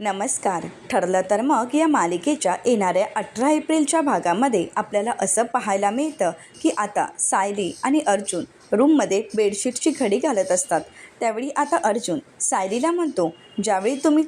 नमस्कार. ठरलं तर मग या मालिकेच्या येणाऱ्या अठरा एप्रिलच्या भागामध्ये आपल्याला असं पाहायला मिळतं की आता सायली आणि अर्जुन रूममध्ये बेडशीटची घडी घालत असतात. त्यावेळी आता अर्जुन सायलीला म्हणतो ज्यावेळी तुम्ही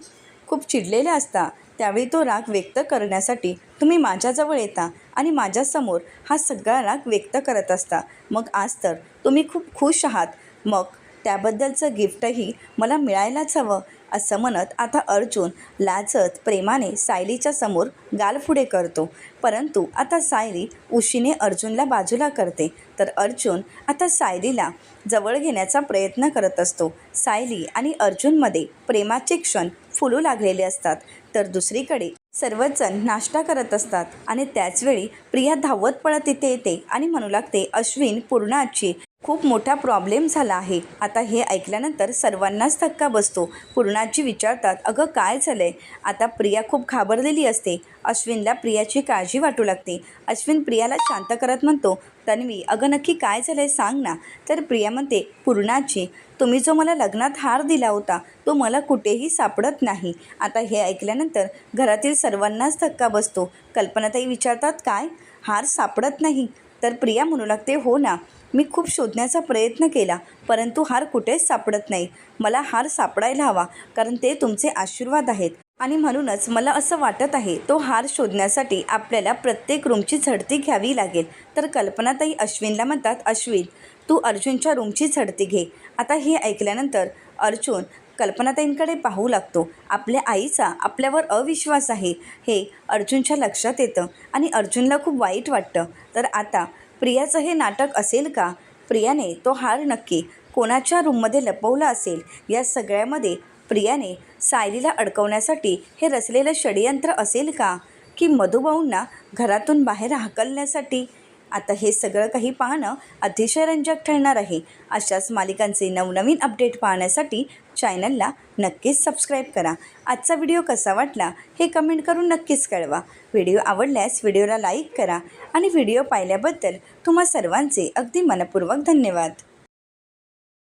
खूप चिडलेले असता त्यावेळी तो राग व्यक्त करण्यासाठी तुम्ही माझ्याजवळ येता आणि माझ्यासमोर हा सगळा राग व्यक्त करत असता. मग आज तर तुम्ही खूप खुश आहात. मग त्याबद्दलचं गिफ्टही मला मिळायलाच हवं असं म्हणत आता अर्जुन लाजत प्रेमाने सायलीच्या समोर गालफुडे करतो. परंतु आता सायली उशीने अर्जुनला बाजूला करते. तर अर्जुन आता सायलीला जवळ घेण्याचा प्रयत्न करत असतो. सायली आणि अर्जुनमध्ये प्रेमाचे क्षण फुलू लागलेले असतात. तर दुसरीकडे सर्वजण नाश्ता करत असतात आणि त्याचवेळी प्रिया धावत पळत तिथे येते आणि म्हणू लागते अश्विन पूर्णाची खूप मोठा प्रॉब्लेम झाला आहे. आता हे ऐकल्यानंतर सर्वांनाच धक्का बसतो. पूर्णाची विचारतात अगं काय झालं आहे आता प्रिया खूप घाबरलेली असते. अश्विनला प्रियाची काळजी वाटू लागते. अश्विन प्रियाला शांत करत म्हणतो तन्वी अगं नक्की काय झालं आहे सांग ना. तर प्रिया म्हणते पूर्णाची तुम्ही जो मला लग्नात हार दिला होता तो मला कुठेही सापडत नाही. आता हे ऐकल्यानंतर घरातील सर्वांनाच धक्का बसतो. कल्पनाताई विचारतात काय? हार सापडत नाही? तर प्रिया म्हणू लागते हो ना मी खूप शोधण्याचा प्रयत्न केला परंतु हार कुठेच सापडत नाही. मला हार सापडायला हवा कारण ते तुमचे आशीर्वाद आहेत. आणि म्हणूनच मला असं वाटत आहे तो हार शोधण्यासाठी आपल्याला प्रत्येक रूमची झडती घ्यावी लागेल. तर कल्पनाताई अश्विनला म्हणतात अश्विन तू अर्जुनच्या रूमची झडती घे. आता हे ऐकल्यानंतर अर्जुन कल्पनाताईंकडे पाहू लागतो. आपल्या आईचा आपल्यावर अविश्वास आहे हे अर्जुनच्या लक्षात येतं आणि अर्जुनला खूप वाईट वाटतं. तर आता प्रियाचं हे नाटक असेल का? प्रियाने तो हार नक्की कोणाच्या रूममध्ये लपवला असेल? या सगळ्यामध्ये प्रियाने सायलीला अडकवण्यासाठी हे रचलेलं षडयंत्र असेल का? की मधुभाऊंना घरातून बाहेर हाकलण्यासाठी? आता हे सगळं काही पाहणं अतिशय रंजक ठरणार आहे. अशाच मालिकांचे नवनवीन अपडेट पाहण्यासाठी चॅनलला नक्कीच सबस्क्राईब करा. आजचा व्हिडिओ कसा वाटला हे कमेंट करून नक्कीच कळवा. व्हिडिओ आवडल्यास व्हिडिओला लाईक करा आणि व्हिडिओ पाहिल्याबद्दल तुम्हा सर्वांचे अगदी मनपूर्वक धन्यवाद.